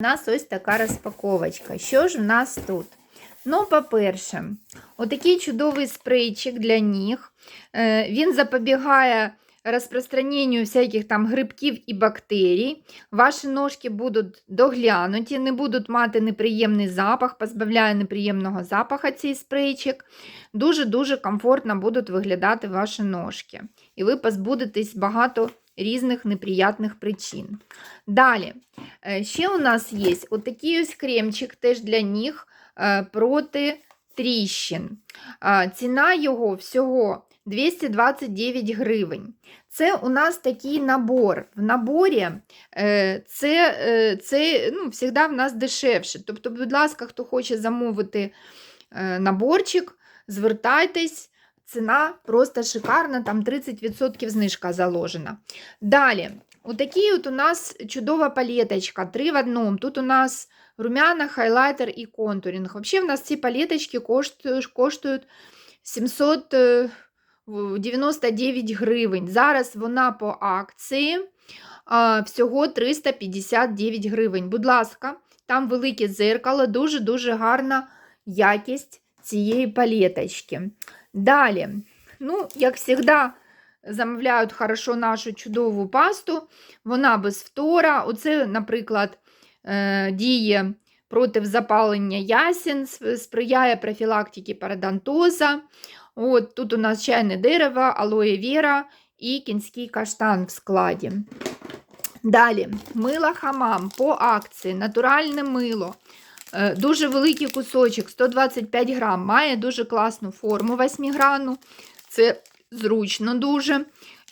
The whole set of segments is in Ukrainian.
У нас ось така розпаковочка. Що ж в нас тут? Ну, по-перше, отакий чудовий спрейчик для ніг. Е, Він запобігає розпространенню всяких там грибків і бактерій. Ваші ножки будуть доглянуті, не будуть мати неприємний запах, позбавляє неприємного запаха цей спрейчик. Дуже-дуже комфортно будуть виглядати ваші ножки. І ви позбудетесь багато різних неприятних причин. Далі, е, ще у нас є отакий ось кремчик теж для ніг е, проти тріщин. Ціна його всього 229 гривень. Це у нас такий набор. В наборі е, це, е, це ну, завжди в нас дешевше. Тобто, будь ласка, хто хоче замовити е, наборчик, звертайтесь. Ціна просто шикарна, там 30% знижка заложена. Далі, отакий от у нас чудова палеточка, три в одному. Тут у нас румяна, хайлайтер і контуринг. Взагалі, в нас ці палеточки коштують, коштують 799 гривень. Зараз вона по акції всього 359 гривень. Будь ласка, там велике дзеркало, дуже-дуже гарна якість цієї палеточки. Далі, ну, як завжди, замовляють хорошо нашу чудову пасту. Вона без фтора. Оце, наприклад, е, діє проти запалення ясен, сприяє профілактиці парадонтоза. От, тут у нас чайне дерево, алоє вера і кінський каштан в складі. Далі, мило хамам по акції, натуральне мило. Е, Дуже великий кусочок, 125 грам, має дуже класну форму 8 грану. Це зручно дуже.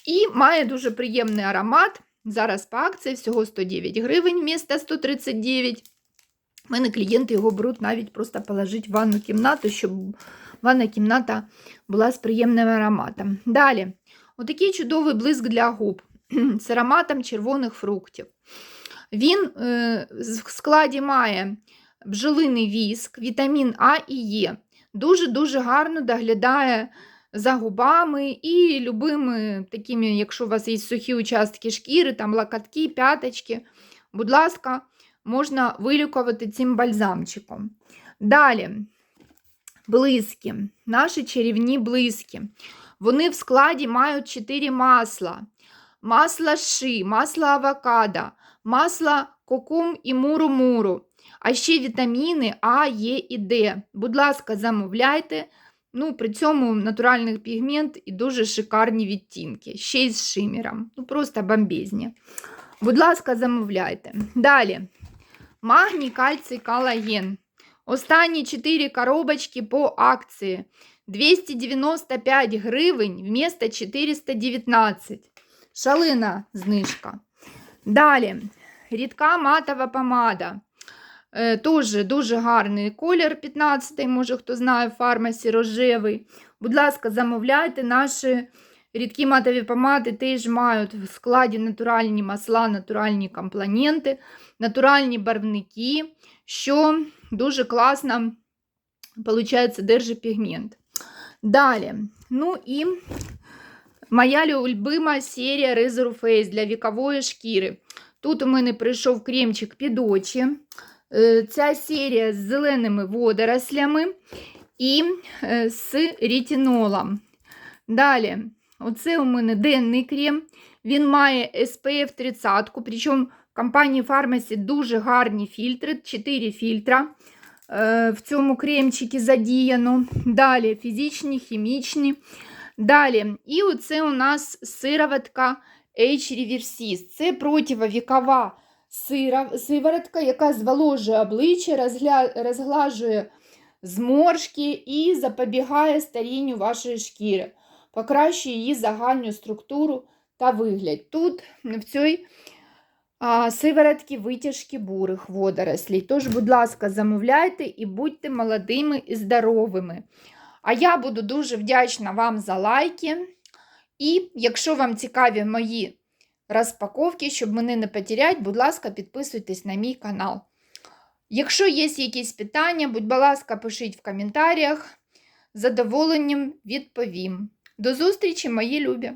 І має дуже приємний аромат. Зараз по акції всього 109 гривень вмісто 139. У мене клієнти його беруть навіть просто положити в ванну кімнату, щоб ванна кімната була з приємним ароматом. Далі, отакий чудовий блиск для губ з ароматом червоних фруктів. Він е, в складі має бджолиний віск, вітамін А і Е. Дуже-дуже гарно доглядає за губами і любими такими, якщо у вас є сухі участки шкіри, там локотки, п'яточки, будь ласка, можна вилікувати цим бальзамчиком. Далі, блиски, наші чарівні блиски. Вони в складі мають 4 масла. Масло ши, масло авокадо, масло кокум і муру-муру. А ще вітаміни А, Е і Д. Будь ласка, замовляйте. Ну, При цьому натуральний пігмент і дуже шикарні відтінки. Ще й з шимером. Ну, просто бомбезні. Будь ласка, замовляйте. Далі. Магній, кальцій, колаген. Останні 4 коробочки по акції. 295 гривень вмісто 419. Шалена знижка. Далі. Рідка матова помада. Тоже дуже гарний колір 15-й, може хто знає, в фармасі рожевий. Будь ласка, замовляйте наші рідкі матові помади теж мають в складі натуральні масла, натуральні компоненти, натуральні барвники, що дуже класно виходить, держить пігмент. Далі, ну і моя любима серія Razor Face для вікової шкіри. Тут у мене прийшов кремчик під очі. Е, Ця серія з зеленими водорослями і е, з ретинолом. Далі, оце у мене денний крем. Він має SPF 30, причому в компанії Pharmacy дуже гарні фільтри, 4 фільтра е, в цьому кремчикі задіяно. Далі фізичні, хімічні. Далі, і оце у нас сироватка H-Reversis. Це противовікова сира, сиворотка, яка зволожує обличчя, розгля... розглажує зморшки і запобігає старінню вашої шкіри, покращує її загальну структуру та вигляд. Тут в цій а, сиворотці витяжки бурих водорослей. Тож, будь ласка, замовляйте і будьте молодими і здоровими. А я буду дуже вдячна вам за лайки. І якщо вам цікаві мої розпаковки, щоб мене не потеряти, будь ласка, підписуйтесь на мій канал. Якщо є якісь питання, будь ласка, пишіть в коментарях. З задоволенням відповім. До зустрічі, мої любі!